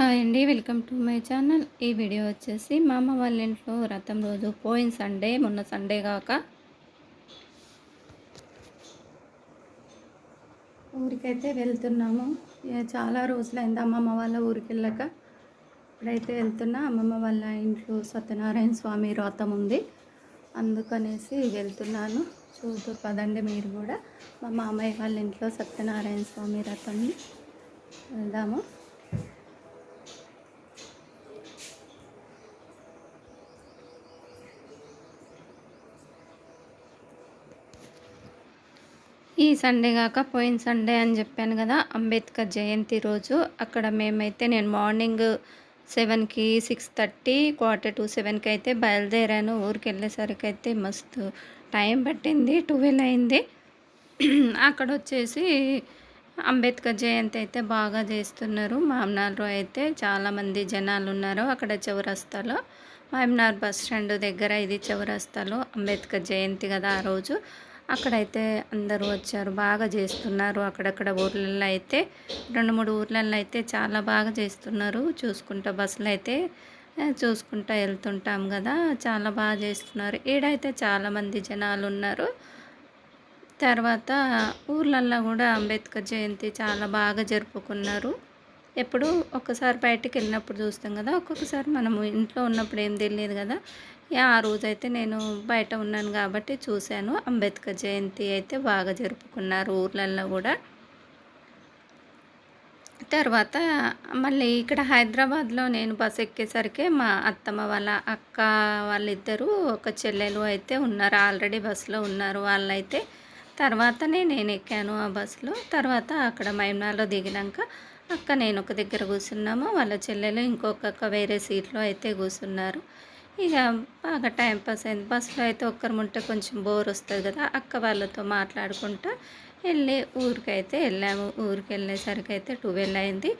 Hi అండి welcome to my channel. ఈ video వచ్చేసి మా అమ్మ వాళ్ళ ఇంట్లో రథం రోజు పోయిన సండే మొన్న సండే కాక. ఊరికైతే వెళ్తున్నాము. చాలా రోజులైంది అమ్మమ్మ వాళ్ళ ఊరికి వెళ్ళాక. ఇప్పుడైతే వెళ్తున్నా అమ్మమ్మ వాళ్ళ ఇంట్లో సత్యనారాయణ స్వామి రథం ఉంది. అందుకనేసి వెళ్తున్నాను. చూద్దు పదండి మీరు కూడా. మా మామయ్య వాళ్ళ ఇంట్లో సత్యనారాయణ స్వామి రథంని వెళ్దాము. ఈ సండే కాక పోయిన సండే అని చెప్పాను కదా అంబేద్కర్ జయంతి రోజు. అక్కడ మేమైతే నేను మార్నింగ్ సెవెన్కి సిక్స్ థర్టీ క్వార్టర్ టు సెవెన్కి అయితే బయలుదేరాను. ఊరికి వెళ్ళేసరికి అయితే మస్తు టైం పట్టింది ట్వెల్వ్ అయింది. అక్కడ వచ్చేసి అంబేద్కర్ జయంతి అయితే బాగా చేస్తున్నారు. మామనార్లో అయితే చాలామంది జనాలు ఉన్నారు అక్కడ చౌరస్తాలో. మామనార్ బస్ స్టాండ్ దగ్గర ఇది చౌరస్తాలో అంబేద్కర్ జయంతి కదా ఆ రోజు. అక్కడైతే అందరూ వచ్చారు బాగా చేస్తున్నారు. అక్కడక్కడ ఊర్లలో అయితే రెండు మూడు ఊర్లలో అయితే చాలా బాగా చేస్తున్నారు. చూసుకుంటా బస్సులు అయితే చూసుకుంటా వెళ్తుంటాం కదా చాలా బాగా చేస్తున్నారు. ఈడైతే చాలామంది జనాలు ఉన్నారు. తర్వాత ఊర్లల్లో కూడా అంబేద్కర్ జయంతి చాలా బాగా జరుపుకున్నారు. ఎప్పుడు ఒక్కసారి బయటికి వెళ్ళినప్పుడు చూస్తాం కదా ఒక్కొక్కసారి మనము ఇంట్లో ఉన్నప్పుడు ఏం తెలియదు కదా. ఆ రోజైతే నేను బయట ఉన్నాను కాబట్టి చూశాను. అంబేద్కర్ జయంతి అయితే బాగా జరుపుకున్నారు ఊర్లలో కూడా. తర్వాత మళ్ళీ ఇక్కడ హైదరాబాద్లో నేను బస్ ఎక్కేసరికి మా అత్తమ్మ వాళ్ళ అక్క వాళ్ళిద్దరూ ఒక చెల్లెలు అయితే ఉన్నారు ఆల్రెడీ బస్సులో ఉన్నారు వాళ్ళైతే. తర్వాతనే నేను ఎక్కాను ఆ బస్సులో. తర్వాత అక్కడ మైమ్నాలో దిగినాక అక్క నేను ఒక దగ్గర కూర్చున్నాము వాళ్ళ చెల్లెలు ఇంకొక వేరే సీట్లో అయితే కూర్చున్నారు. ఇక బాగా టైంపాస్ అయింది. బస్సులో అయితే ఒక్కరు ఉంటే కొంచెం బోర్ వస్తుంది కదా అక్క వాళ్ళతో మాట్లాడుకుంటా వెళ్ళి ఊరికైతే వెళ్ళాము. ఊరికి వెళ్ళేసరికి అయితే ట్వెల్వ్ అయింది.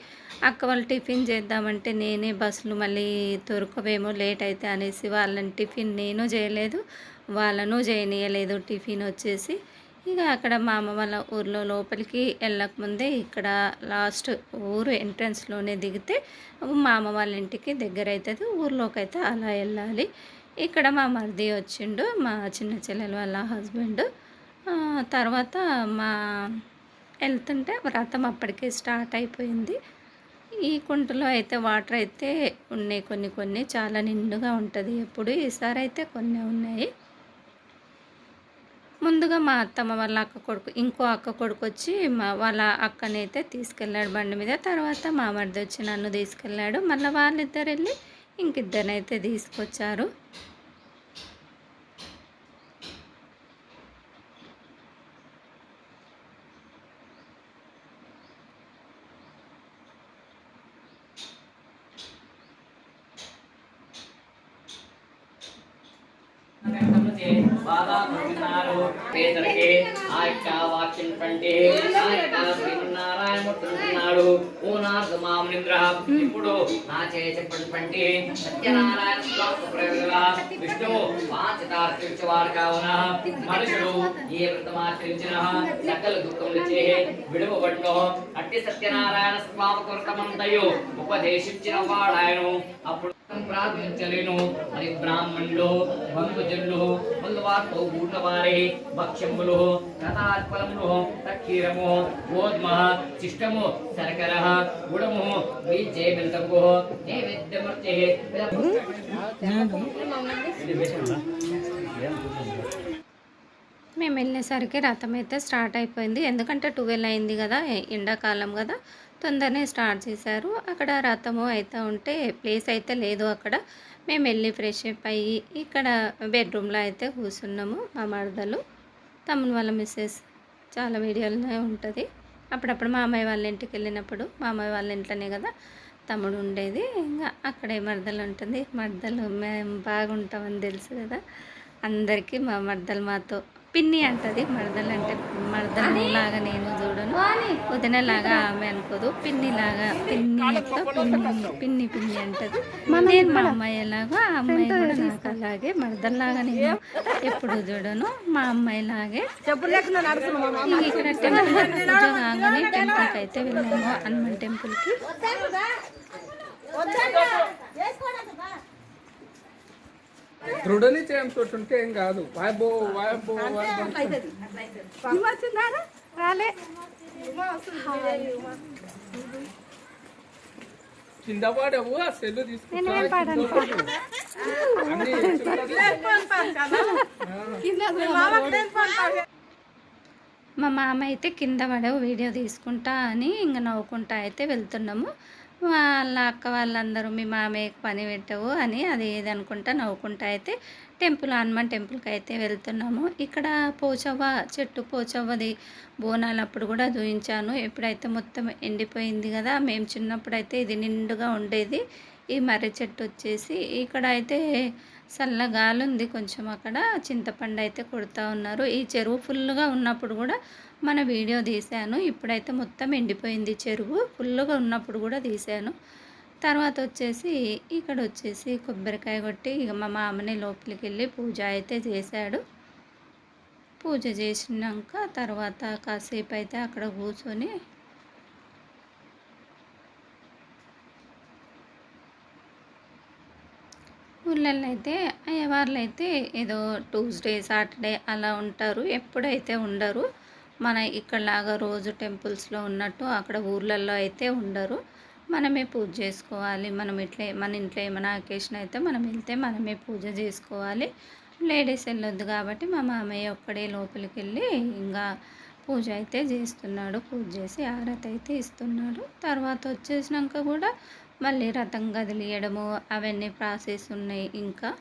అక్క వాళ్ళు టిఫిన్ చేద్దామంటే నేనే బస్సులు మళ్ళీ దొరకవేమో లేట్ అయితే అనేసి వాళ్ళని టిఫిన్ నేను చేయలేదు వాళ్ళను చేయనీయలేదు. టిఫిన్ వచ్చేసి ఇక అక్కడ మా అమ్మ వాళ్ళ ఊర్లో లోపలికి వెళ్ళకముందే ఇక్కడ లాస్ట్ ఊరు ఎంట్రన్స్లోనే దిగితే మా అమ్మ వాళ్ళ ఇంటికి దగ్గర అవుతుంది ఊర్లోకి అయితే అలా వెళ్ళాలి. ఇక్కడ మా మరిది వచ్చిండు మా చిన్న చెల్లెలు వాళ్ళ హస్బెండ్. తర్వాత మా వెళ్తుంటే వ్రతం అప్పటికే స్టార్ట్ అయిపోయింది. ఈ కుంటలో అయితే వాటర్ అయితే ఉన్నాయి కొన్ని కొన్ని చాలా నిండుగా ఉంటుంది. ఎప్పుడు ఈసారి అయితే కొన్ని ఉన్నాయి. ముందుగా మా అత్తమ్మ వాళ్ళ అక్క కొడుకు ఇంకో అక్క కొడుకు వచ్చి మా వాళ్ళ అక్కనైతే తీసుకెళ్ళాడు బండి మీద. తర్వాత మా మరిది వచ్చి నన్ను తీసుకెళ్ళాడు. మళ్ళీ వాళ్ళిద్దరు వెళ్ళి ఇంకిద్దరినైతే తీసుకొచ్చారు. బాగా విన్నారు. పేదలకి ఆ యొక్క వాక్యం కంటే ఆ యొక్క శ్రీమన్నారాయణమూర్తి అంటున్నాడు ఓ నాథ మామనింద్ర ఇప్పుడు నా చేయ చెప్పండి సత్యనారాయణ స్వామి ప్రయోగగా విష్ణువు వాచితార్చించేవాడు కావున మనుషులు ఏ వ్రతమాచరించిన సకల దుఃఖములచే విడువబడినో. అట్టి సత్యనారాయణ స్వామి కొరకమంతయు ఉపదేశించిన వాడాయను. అప్పుడు ప్రార్థించలేను. అది బ్రాహ్మణులు బంధుజనులు ముందువారితో ఊళ్ళవారి భక్ష్యములు కథాత్ఫలములు తక్షీరము గోధుమ శిష్టము శర్కర గుడము బీజే బింతము నైవేద్యమూర్తి మేము వెళ్ళేసరికి రథం అయితే స్టార్ట్ అయిపోయింది. ఎందుకంటే ట్వెల్వ్ అయింది కదా ఎండాకాలం కదా. తొందరనే స్టార్ట్ చేశారు. అక్కడ రథము అయితే ఉంటే ప్లేస్ అయితే లేదు అక్కడ. మేము వెళ్ళి ఫ్రెష్ అప్ అయ్యి ఇక్కడ బెడ్రూమ్లో అయితే కూర్చున్నాము మా మరదలు. తమ్ముని వాళ్ళ మిస్సెస్ చాలా వీడియోలోనే ఉంటుంది. అప్పుడప్పుడు మా అమ్మాయి వాళ్ళ ఇంటికి వెళ్ళినప్పుడు మా అమ్మాయి వాళ్ళ ఇంట్లోనే కదా తమ్ముడు ఉండేది. ఇంకా అక్కడే మరదలు ఉంటుంది. మరదలు మేము బాగుంటామని తెలుసు కదా. అందరికీ మా మరదలు మాతో పిన్ని అంటది మరదలు అంటే మరదలు లాగా నేను చూడను వదిన లాగా ఆమె అనుకోదు పిన్ని లాగా పిన్ని పిన్ని పిన్ని పిన్ని అంటది నేను మా అమ్మాయి ఎలాగో ఆ అమ్మాయి కూడా నాకు అలాగే మరదల్లాగా నేను ఎప్పుడు చూడను మా అమ్మాయి లాగే ఇంక ఇక్కడ టెంపుల్ కాగానే టెంపుల్కి అయితే వెళ్ళాము హనుమాన్ టెంపుల్కి దృఢ నిశ్చయంతో ఉంటే ఏం కాదు. వాయబో వాయబో రాలే. కింద పడవు ఆ సెల్లు తీసుకుంటా మా మామ అయితే కింద పడవు వీడియో తీసుకుంటా అని ఇంక నవ్వుకుంటా అయితే వెళ్తున్నాము. వాళ్ళ అక్క వాళ్ళందరూ మీ మామయ్యకి పని పెట్టవు అని అది ఏదనుకుంటా నవ్వుకుంటా అయితే టెంపుల్ హనుమాన్ టెంపుల్కి అయితే వెళ్తున్నాము. ఇక్కడ పోచవ్వ చెట్టు పోచవ్వది బోనాలు అప్పుడు కూడా చూపించాను ఇప్పుడైతే మొత్తం ఎండిపోయింది కదా మేము చిన్నప్పుడు అయితే ఇది నిండుగా ఉండేది. ఈ మర్రి చెట్టు వచ్చేసి ఇక్కడ అయితే చల్లగాలి ఉంది కొంచెం అక్కడ. చింతపండు అయితే కొడుతూ ఉన్నారు. ఈ చెరువు ఫుల్గా ఉన్నప్పుడు కూడా మన వీడియో తీశాను. ఇప్పుడైతే మొత్తం ఎండిపోయింది చెరువు. ఫుల్గా ఉన్నప్పుడు కూడా తీశాను. తర్వాత వచ్చేసి ఇక్కడ వచ్చేసి కొబ్బరికాయ కొట్టి ఇక మా మామని లోపలికి వెళ్ళి పూజ అయితే చేశాడు. పూజ చేసినాక తర్వాత కాసేపు అయితే అక్కడ కూర్చొని ఊళ్ళల్లో అయితే అయ్యవార్లు అయితే ఏదో ట్యూస్డే సాటర్డే అలా ఉంటారు. ఎప్పుడైతే ఉండరు మన ఇక్కడలాగా రోజు టెంపుల్స్లో ఉన్నట్టు అక్కడ ఊర్లలో అయితే ఉండరు. మనమే పూజ చేసుకోవాలి. మనం ఇట్లా మన ఇంట్లో ఏమైనా అకేషన్ అయితే మనం వెళ్తే మనమే పూజ చేసుకోవాలి. లేడీస్ వెళ్ళొద్దు కాబట్టి మా మామయ్య ఒక్కడే లోపలికి వెళ్ళి ఇంకా పూజ అయితే చేస్తున్నాడు. పూజ చేసి ఆరతి అయితే ఇస్తున్నాడు. తర్వాత వచ్చేసినాక కూడా మళ్ళీ రథం కదిలియడము అవన్నీ ప్రాసెస్ ఉన్నాయి ఇంకా.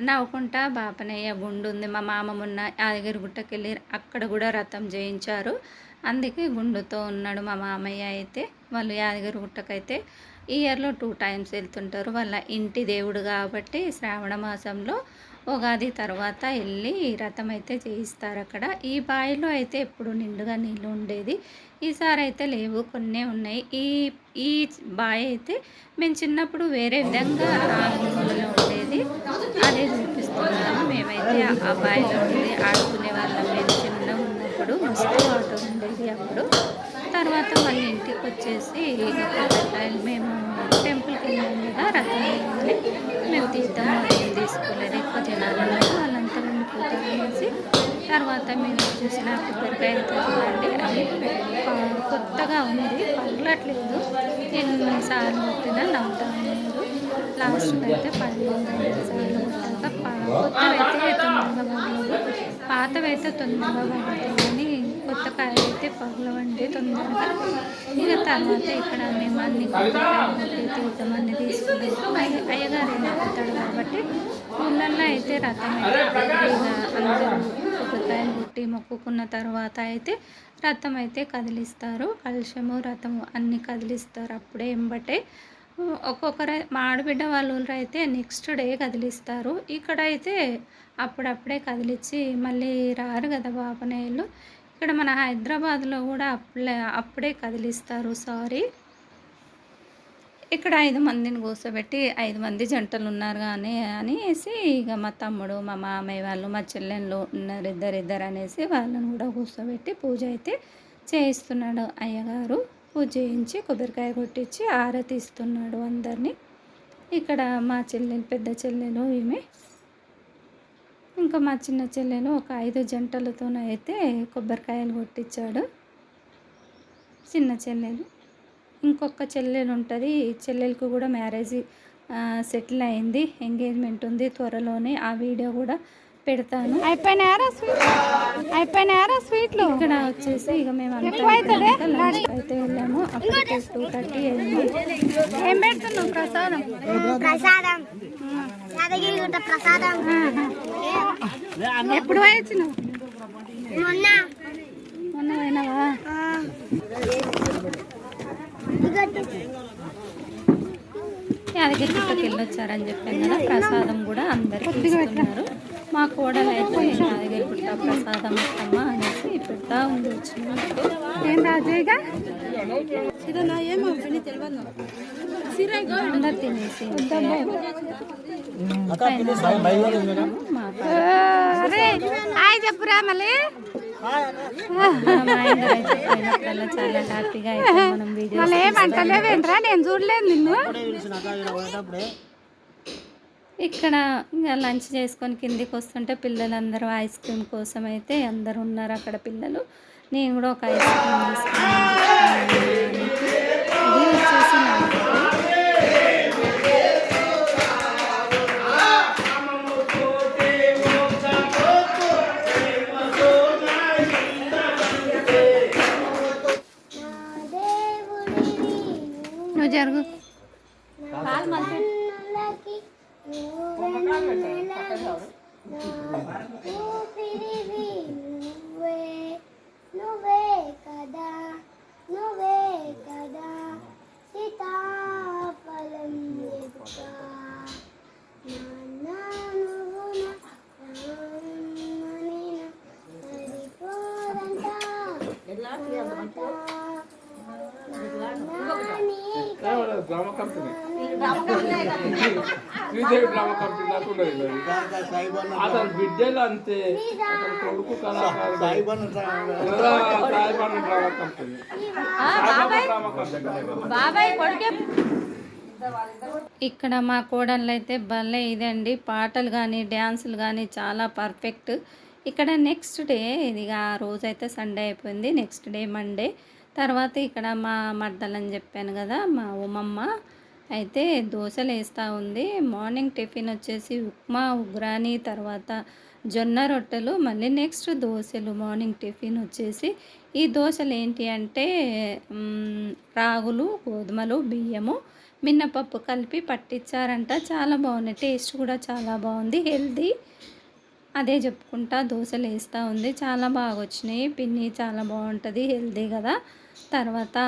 నవ్వుకుంటా బాపనయ్య గుండు ఉంది. మా మామ ఉన్న యాదగిరి వెళ్ళి అక్కడ కూడా రథం చేయించారు. అందుకే గుండుతో ఉన్నాడు మా మామయ్య అయితే. వాళ్ళు యాదగిరి గుట్టకైతే ఇయర్లో టూ టైమ్స్ వెళ్తుంటారు. వాళ్ళ ఇంటి దేవుడు కాబట్టి శ్రావణ మాసంలో ఉగాది తర్వాత వెళ్ళి రథం అయితే చేయిస్తారు అక్కడ. ఈ బావిలో అయితే ఎప్పుడు నిండుగా నీళ్ళు ఉండేది. ఈసారి అయితే లేవు కొన్నే ఉన్నాయి. ఈ ఈ బావి అయితే మేము చిన్నప్పుడు వేరే విధంగా ఆంగ్లంలో ఉండేది. అదే చూపిస్తున్నాము మేమైతే ఆ- ఆ బావిలో ఆడుకునే వాళ్ళం. మేము చిన్న ఉన్నప్పుడు మస్తు వాటర్ ఉండేది అప్పుడు. తర్వాత మళ్ళీ ఇంటికి వచ్చేసి మేము టెంపుల్కి వెళ్ళాం కదా రథం మేము తీర్థం తీసుకోలేదు ఎక్కువ జనాలు ఉన్నారు వాళ్ళంతా వెళ్ళిపోతారు అనేసి తర్వాత మేము చూసిన నాకు చూడండి అది కొత్తగా ఉంది పగలట్లేదు ఎన్నిసార్లు కొట్టినా నవ్వుతా ఉన్నారు. లాస్ట్ అయితే పన్నెండు సార్లు కొట్టాక కొత్తవైతే తొందరగా పగలవు పాతవైతే తొందరగా పడుతుంది కానీ కొత్త కాయలు అయితే పగలవండి తొందరగా ఇక తర్వాత ఇక్కడ మేము అన్ని కొబ్బరికాయలు తీర్థం అన్ని తీసుకుంటాం అయ్యగారు వెళ్ళిపోతాడు కాబట్టి ఊళ్ళల్లో అయితే రథం అయితే అందరూ కొత్తకాయలు కొట్టి మొక్కుకున్న తర్వాత అయితే రథం అయితే కదిలిస్తారు. కలుషము రథము అన్నీ కదిలిస్తారు. అప్పుడే ఎంబటే ఒక్కొక్కరు మా ఆడబిడ్డ వాళ్ళ ఊళ్ళో అయితే నెక్స్ట్ డే కదిలిస్తారు. ఇక్కడ అయితే అప్పుడప్పుడే కదిలిచ్చి మళ్ళీ రారు కదా బాపనేయులు ఇక్కడ మన హైదరాబాద్లో కూడా అప్పుడే అప్పుడే కదిలిస్తారు సారీ. ఇక్కడ ఐదు మందిని కూర్చోబెట్టి ఐదు మంది జంటలు ఉన్నారు కానీ అనేసి ఇక మా తమ్ముడు మా మామయ్య వాళ్ళు మా చెల్లెళ్ళు ఉన్నారు ఇద్దరు ఇద్దరు అనేసి వాళ్ళని కూడా కూర్చోబెట్టి పూజ అయితే చేయిస్తున్నాడు అయ్యగారు. పూజ చేయించి కొబ్బరికాయ కొట్టించి ఆరతి ఇస్తున్నాడు అందరినీ. ఇక్కడ మా చెల్లెలు పెద్ద చెల్లెలు ఈమె. ఇంకా మా చిన్న చెల్లెలు ఒక ఐదు జంటలతోనైతే కొబ్బరికాయలు కొట్టించాడు. చిన్న చెల్లెలు. ఇంకొక చెల్లెలు ఉంటుంది. చెల్లెలకు కూడా మ్యారేజ్ సెటిల్ అయింది. ఎంగేజ్మెంట్ ఉంది త్వరలోనే. ఆ వీడియో కూడా పెడతాను. అయిపోయినారా స్వీట్ అయిపోయినారా స్వీట్లు? ఇక్కడ వచ్చేసి ఇక మేము అయితే వెళ్ళాము. అప్పటికే టూ థర్టీ అయింది. ఏం పెడుతున్నావు ప్రసాదం? ప్రసాదం. ప్రసాదం. ఎప్పుడు వచ్చినావు మొన్న. మొన్న పోయినావా. యాదగిరి గుట్టకి వెళ్ళొచ్చారని చెప్పాను కదా ప్రసాదం కూడా అందరికి ఇస్తున్నారు. మా కోడలు అయితే యాదగిరి గుట్ట ప్రసాదం ఇస్తామా అనేసి పెడతా ఉంది ఏం అందరు తినేసి మా అరే హాయ్ చెప్పురా మళ్ళీ. చాలా హ్యాపీగా అయితే మనం వీడియో మళ్ళీ ఏమంటలేవేంట్రా నేను చూడలేదు నిన్ను. ఇక్కడ ఇంకా లంచ్ చేసుకొని కిందికి వస్తుంటే పిల్లలందరూ ఐస్ క్రీమ్ కోసం అయితే అందరు ఉన్నారు అక్కడ పిల్లలు. నేను కూడా ఒక ఐస్ క్రీమ్ తీసుకున్నాను. ఇది వచ్చేసి నాకు. Drama company. Sridevi drama company నాకు ఉండదు. అతని బిడ్డలు అంతే. అతని కొడుకు కళాకారుడు. Saibaba drama. Company. Saibaba drama company. ఇక్కడ మా కోడళ్ళు అయితే భలే ఇదండి. పాటలు కానీ డ్యాన్సులు కానీ చాలా పర్ఫెక్ట్. ఇక్కడ నెక్స్ట్ డే ఇది ఆ రోజైతే సండే అయిపోయింది. Next day Monday. తర్వాత ఇక్కడ మా మర్దలని చెప్పాను కదా మా ఉమమ్మ అయితే దోశలు వేస్తూ ఉంది. మార్నింగ్ టిఫిన్ వచ్చేసి ఉప్మా ఉగ్రాని తర్వాత జొన్న రొట్టెలు మళ్ళీ నెక్స్ట్ దోశలు మార్నింగ్ టిఫిన్ వచ్చేసి. ఈ దోశలు ఏంటి అంటే రాగులు గోధుమలు బియ్యము మిన్నపప్పు కలిపి పట్టించారంట. చాలా బాగున్నాయి. టేస్ట్ కూడా చాలా బాగుంది. హెల్దీ. అదే చెప్పుకుంటా దోశలు వేస్తూ ఉంది. చాలా బాగా వచ్చినాయి పిన్ని చాలా బాగుంటుంది. హెల్దీ కదా. తర్వాత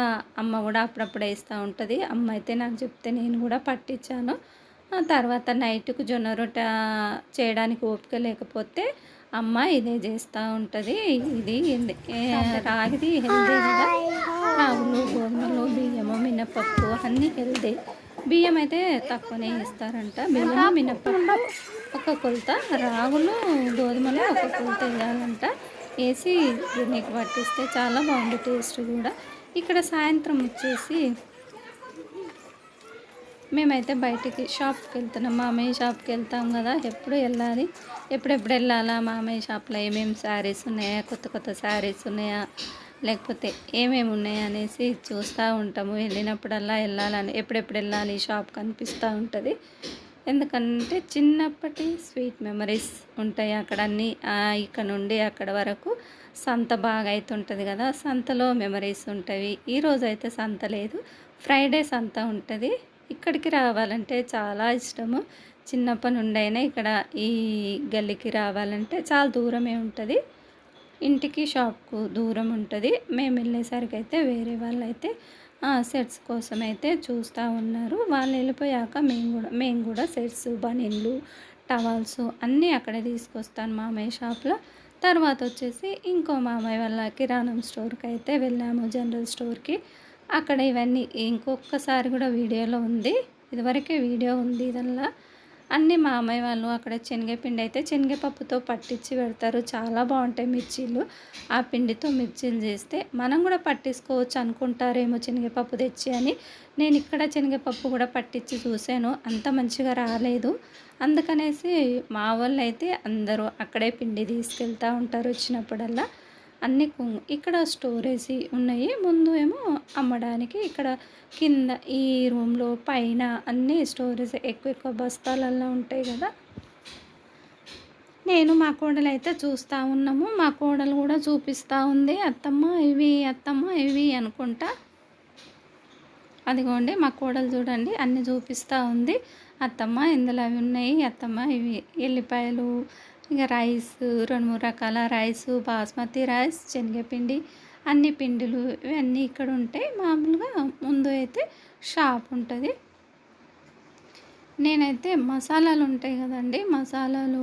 అమ్మ కూడా అప్పుడప్పుడు వేస్తూ ఉంటుంది. అమ్మ అయితే నాకు చెప్తే నేను కూడా పట్టించాను. తర్వాత నైట్కు జొన్న రొట్ట చేయడానికి ఓపిక లేకపోతే అమ్మ ఇదే చేస్తూ ఉంటుంది. ఇది రాగిది హెల్దీ కదా. రాగులు గోధుమలు బియ్యము మినపప్పు అన్నీ హెల్దీ. బియ్యం అయితే తక్కువనే ఇస్తారంట. బియ్యము మినపప్పు ఒక కొలత రాగులు గోధుమలు ఒక కొలత వేయాలంట వేసి దీనికి పట్టిస్తే చాలా బాగుంది టేస్ట్ కూడా. ఇక్కడ సాయంత్రం వచ్చేసి మేమైతే బయటికి షాప్కి వెళ్తున్నాం. మామయ్య షాప్కి వెళ్తాం కదా ఎప్పుడు వెళ్ళాలి? ఎప్పుడెప్పుడు వెళ్ళాలా? మామయ్య షాప్లో ఏమేమి శారీస్ ఉన్నాయా? కొత్త కొత్త శారీస్ ఉన్నాయా? లేకపోతే ఏమేమి ఉన్నాయా అనేసి చూస్తూ ఉంటాము. వెళ్ళినప్పుడల్లా వెళ్ళాలని ఎప్పుడెప్పుడు వెళ్ళాలి? షాప్ కనిపిస్తూ ఉంటుంది. ఎందుకంటే చిన్నప్పటి స్వీట్ మెమరీస్ ఉంటాయి అక్కడ అన్ని ఇక్కడ నుండి అక్కడ వరకు సంత బాగా అవుతుంటుంది కదా సంతలో మెమరీస్ ఉంటాయి. ఈరోజు అయితే సంత లేదు ఫ్రైడే సంత ఉంటుంది. ఇక్కడికి రావాలంటే చాలా ఇష్టము. చిన్నప్పటి నుండి అయినా ఇక్కడ ఈ గల్లీకి రావాలంటే చాలా దూరమే ఉంటుంది. ఇంటికి షాప్కు దూరం ఉంటుంది. మేము వెళ్ళేసరికి అయితే వేరే వాళ్ళు అయితే సెట్స్ కోసం అయితే చూస్తూ ఉన్నారు. వాళ్ళు వెళ్ళిపోయాక మేము కూడా మేము కూడా సెట్స్ బనీన్లు టవల్స్ అన్నీ అక్కడే తీసుకొస్తాను మామయ్య షాప్లో. తర్వాత వచ్చేసి ఇంకో మామయ్య వాళ్ళ కిరాణం స్టోర్కి అయితే వెళ్ళాము జనరల్ స్టోర్కి. అక్కడ ఇవన్నీ ఇంకొకసారి కూడా వీడియోలో ఉంది. ఇదివరకే వీడియో ఉంది ఇదల్లా. అన్ని మా వాళ్ళు అక్కడ శనగపిండి అయితే శనగపప్పుతో పట్టించి పెడతారు. చాలా బాగుంటాయి మిర్చీలు. ఆ పిండితో మిర్చీలు చేస్తే మనం కూడా పట్టించుకోవచ్చు అనుకుంటారేమో శనగపప్పు తెచ్చి అని. నేను ఇక్కడ శనగపప్పు కూడా పట్టించి చూశాను. అంత మంచిగా రాలేదు. అందుకనేసి మా వాళ్ళు అయితే అందరూ అక్కడే పిండి తీసుకెళ్తూ ఉంటారు. వచ్చినప్పుడల్లా అన్ని కుంగు ఇక్కడ స్టోరేజ్ ఉన్నాయి. ముందు ఏమో అమ్మడానికి ఇక్కడ కింద ఈ రూమ్లో పైన అన్ని స్టోరేజ్ ఎక్కువ ఎక్కువ బస్తాలల్లో ఉంటాయి కదా. నేను మా కోడలు అయితే చూస్తూ ఉన్నాము. మా కోడలు కూడా చూపిస్తూ ఉంది. అత్తమ్మ ఇవి అత్తమ్మ ఇవి అనుకుంటా. అదిగోండి మా కోడలు చూడండి. అన్నీ చూపిస్తూ ఉంది. అత్తమ్మ ఇందులో అవి ఉన్నాయి. అత్తమ్మ ఇవి ఎల్లిపాయలు ఇంకా రైస్ రెండు మూడు రకాల రైస్ బాస్మతి రైస్ శనగపిండి అన్ని పిండిలు ఇవన్నీ ఇక్కడ ఉంటాయి మామూలుగా ముందు అయితే షాప్ ఉంటుంది. నేనైతే మసాలాలు ఉంటాయి కదండి మసాలాలు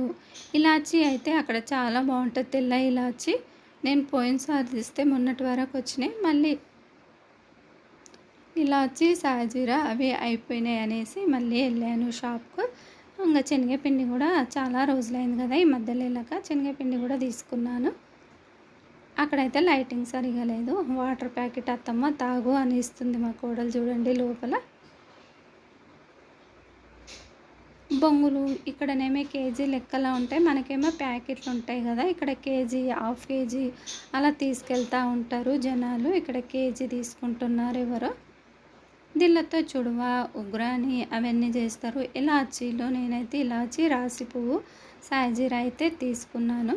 ఇలాచీ అయితే అక్కడ చాలా బాగుంటుంది తెల్ల ఇలాచి. నేను పోయినసారి తీస్తే మొన్నటి వరకు వచ్చినాయి మళ్ళీ ఇలాచి సాజీరా అవి అయిపోయినాయి అనేసి మళ్ళీ వెళ్ళాను షాప్కు. ఇంకా శనగపిండి కూడా చాలా రోజులైంది కదా ఈ మధ్యలో వెళ్ళాక శనగపిండి కూడా తీసుకున్నాను. అక్కడైతే లైటింగ్ సరిగా లేదు. వాటర్ ప్యాకెట్ అత్తమ్మ తాగు అని ఇస్తుంది మా కోడలు చూడండి లోపల. బొంగులు ఇక్కడనేమో కేజీ లెక్కలా ఉంటాయి. మనకేమో ప్యాకెట్లు ఉంటాయి కదా ఇక్కడ కేజీ హాఫ్ కేజీ అలా తీసుకెళ్తూ ఉంటారు జనాలు. ఇక్కడ కేజీ తీసుకుంటున్నారు ఎవరో. దీళ్ళతో చుడువ ఉగ్రాని అవన్నీ చేస్తారు. ఇలాచీలో నేనైతే ఇలాచీ రాసి పువ్వు సాజీరా అయితే తీసుకున్నాను.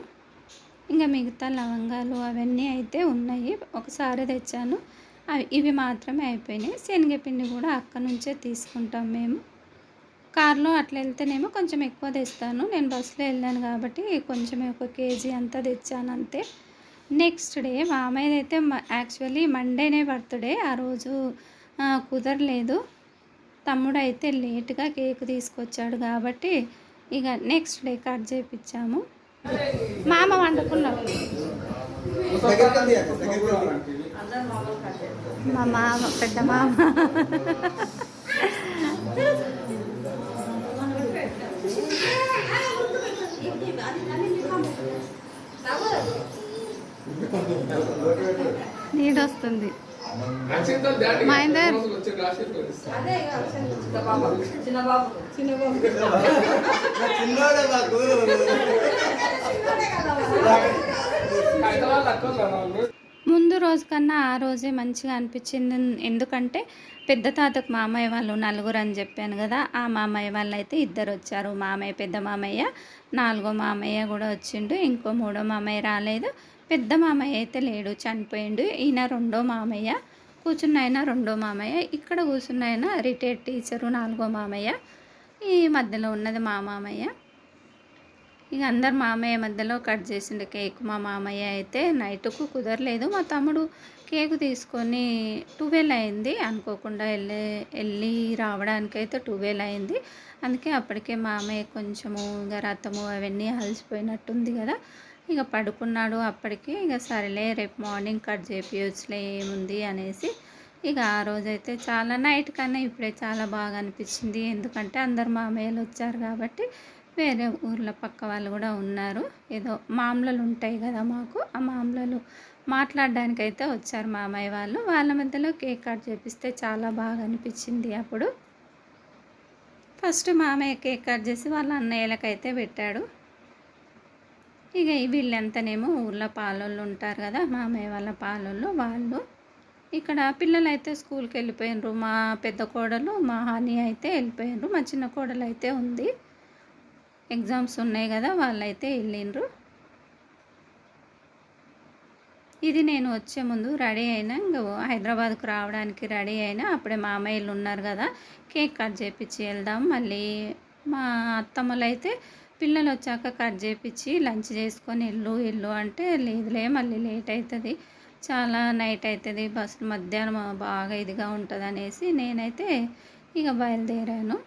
ఇంకా మిగతా లవంగాలు అవన్నీ అయితే ఉన్నాయి. ఒకసారి తెచ్చాను. అవి ఇవి మాత్రమే అయిపోయినాయి. శనగపిండి కూడా అక్కడి నుంచే తీసుకుంటాం మేము. కార్లో అట్లా వెళ్తేనేమో కొంచెం ఎక్కువ తెస్తాను. నేను బస్సులో వెళ్ళాను కాబట్టి కొంచెం ఒక కేజీ అంతా తెచ్చాను అంతే. నెక్స్ట్ డే మామయ్యది అయితే యాక్చువల్లీ మండేనే బర్త్డే. ఆ రోజు కుదరలేదు. తమ్ముడు అయితే లేట్గా కేక్ తీసుకొచ్చాడు కాబట్టి ఇక నెక్స్ట్ డే కట్ చేయించాము మామ వండుకున్నాడు మా మామ పెద్ద మామ. నీడొస్తుంది. మహేందర్. ముందు రోజు కన్నా ఆ రోజే మంచిగా అనిపించింది. ఎందుకంటే పెద్ద తాతకు మామయ్య వాళ్ళు నలుగురు అని చెప్పాను కదా ఆ మామయ్య వాళ్ళు అయితే ఇద్దరు వచ్చారు. మామయ్య పెద్ద మామయ్య నాలుగో మామయ్య కూడా వచ్చిండు. ఇంకో మూడో మామయ్య రాలేదు. పెద్ద మామయ్య అయితే లేడు చనిపోయిండు. ఈయన రెండో మామయ్య కూర్చున్న ఆయన రెండో మామయ్య ఇక్కడ కూర్చున్న ఆయన రిటైర్డ్ టీచరు నాలుగో మామయ్య. ఈ మధ్యలో ఉన్నది మా మామయ్య. ఇక అందరు మామయ్య మధ్యలో కట్ చేసిండు కేక్. మా మామయ్య అయితే నైట్కు కుదరలేదు. మా తమ్ముడు కేక్ తీసుకొని టువెల్ అయింది. అనుకోకుండా వెళ్ళి వెళ్ళి రావడానికి అయితే ట్వెల్వ్ అయింది. అందుకే అప్పటికే మామయ్య కొంచెము ఇంకా రథము అవన్నీ అలసిపోయినట్టుంది కదా. ఇక పడుకున్నాడు అప్పటికి. ఇక సరేలే రేపు మార్నింగ్ కట్ చేపియచ్చులే ఏముంది అనేసి ఇక ఆ రోజైతే చాలా నైట్ కన్నా ఇప్పుడే చాలా బాగా అనిపించింది. ఎందుకంటే అందరు మామయ్యలు వచ్చారు కాబట్టి వేరే ఊర్ల పక్క వాళ్ళు కూడా ఉన్నారు. ఏదో మామూలు ఉంటాయి కదా మాకు. ఆ మామూలు మాట్లాడడానికి అయితే వచ్చారు మామయ్య వాళ్ళు. వాళ్ళ మధ్యలో కేక్ కట్ చేపిస్తే చాలా బాగా అనిపించింది అప్పుడు. ఫస్ట్ మామయ్య కేక్ కట్ చేసి వాళ్ళ అన్నయ్యలకైతే పెట్టాడు. ఇక వీళ్ళంతానేమో ఊళ్ళో పాలోళ్ళు ఉంటారు కదా మామయ్య వాళ్ళ పాలోళ్ళు వాళ్ళు. ఇక్కడ పిల్లలు అయితే స్కూల్కి వెళ్ళిపోయినరు. మా పెద్ద కోడలు మా హాని అయితే వెళ్ళిపోయినరు. మా చిన్న కోడలు అయితే ఉంది. ఎగ్జామ్స్ ఉన్నాయి కదా వాళ్ళైతే వెళ్ళిండ్రు. ఇది నేను వచ్చే ముందు రెడీ అయినా ఇంకా హైదరాబాద్కు రావడానికి రెడీ అయినా అప్పుడే మామయ్యలు ఉన్నారు కదా కేక్ కట్ చేపించి వెళ్దాం. మళ్ళీ మా అత్తమ్మలు అయితే పిల్లలు వచ్చాక కట్ చేపించి లంచ్ చేసుకొని వెళ్ళు వెళ్ళు అంటే లేదులే మళ్ళీ లేట్ అవుతుంది చాలా నైట్ అవుతుంది బస్సు మధ్యాహ్నం బాగా ఇదిగా ఉంటుంది అనేసి నేనైతే ఇక బయలుదేరాను.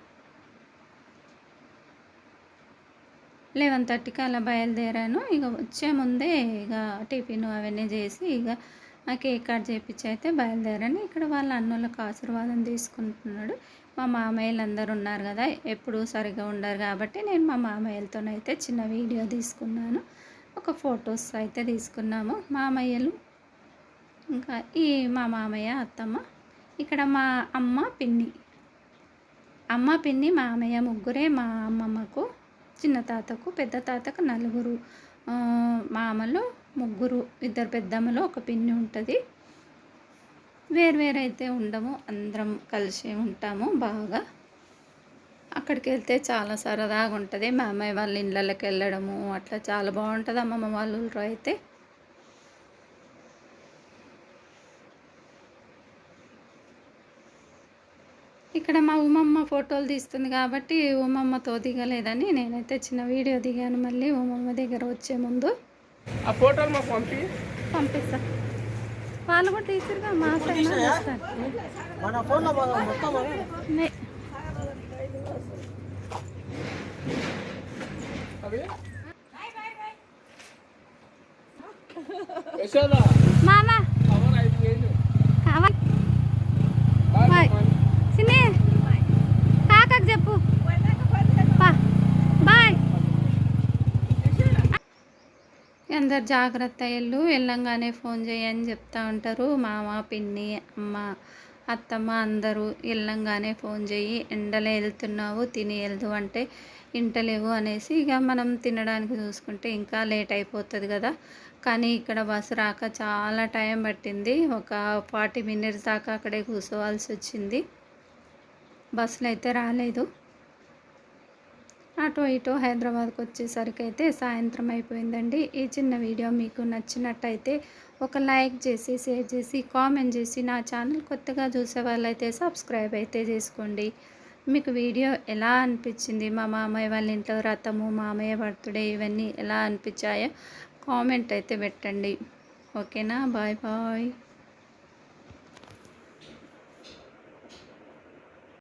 లెవెన్ థర్టీకి అలా బయలుదేరాను. ఇక వచ్చే ముందే ఇక టిఫిన్ అవన్నీ చేసి ఇక ఆ కేక్ కట్ చేపించి అయితే బయలుదేరాను. ఇక్కడ వాళ్ళ అన్నోళ్ళకి ఆశీర్వాదం తీసుకుంటున్నాడు. మా మామయ్యలు అందరు ఉన్నారు కదా ఎప్పుడు సరిగా ఉండరు కాబట్టి నేను మా మామయ్యలతోనైతే చిన్న వీడియో తీసుకున్నాను. ఒక ఫొటోస్ అయితే తీసుకున్నాము. మామయ్యలు ఇంకా ఈ మా మామయ్య అత్తమ్మ ఇక్కడ మా అమ్మ పిన్ని. అమ్మ పిన్ని మామయ్య ముగ్గురే మా అమ్మమ్మకు చిన్న తాతకు పెద్ద తాతకు నలుగురు. మామలు ముగ్గురు ఇద్దరు పెద్దమ్మలు ఒక పిన్ని ఉంటుంది. వేరు వేరైతే ఉండము అందరం కలిసి ఉంటాము బాగా. అక్కడికి వెళ్తే చాలా సరదాగా ఉంటుంది. మా అమ్మాయి వాళ్ళ ఇళ్ళకి వెళ్ళడము అట్లా చాలా బాగుంటుంది అమ్మమ్మ వాళ్ళ ఊళ్ళో అయితే. ఇక్కడ మా ఉమమ్మ ఫోటోలు తీస్తుంది కాబట్టి ఉమమ్మతో దిగలేదని నేనైతే చిన్న వీడియో దిగాను మళ్ళీ. ఉమమ్మ దగ్గర వచ్చే ముందు ఆ ఫోటోలు మాకు పంపి. పంపిస్తా. వాళ్ళు కూడా తీసిరుగా మా మన ఫోన్లో మొత్తం మామ. అందరు జాగ్రత్త వెళ్ళు వెళ్ళంగానే ఫోన్ చేయని చెప్తా ఉంటారు. మామ పిన్ని అమ్మ అత్తమ్మ అందరూ వెళ్ళంగానే ఫోన్ చేయి ఎండలో వెళ్తున్నావు తిని వెళ్దు అంటే ఇంటలేవు అనేసి ఇక మనం తినడానికి చూసుకుంటే ఇంకా లేట్ అయిపోతుంది కదా. కానీ ఇక్కడ బస్సు రాక చాలా టైం పట్టింది. ఒక ఫార్టీ మినిట్స్ దాకా అక్కడే కూర్చోవాల్సి వచ్చింది. బస్సులు అయితే రాలేదు. అటు ఇటు హైదరాబాద్కి వచ్చేసరికి అయితే సాయంత్రం అయిపోయిందండి. ఈ చిన్న వీడియో మీకు నచ్చినట్టయితే ఒక లైక్ చేసి షేర్ చేసి కామెంట్ చేసి నా ఛానల్ కొత్తగా చూసే వాళ్ళైతే సబ్స్క్రైబ్ అయితే చేసుకోండి. మీకు వీడియో ఎలా అనిపించింది? మా మామయ్య వాళ్ళ ఇంట్లో రథము మామయ్య బర్త్డే ఇవన్నీ ఎలా అనిపించాయో కామెంట్ అయితే పెట్టండి. ఓకేనా? Bye bye.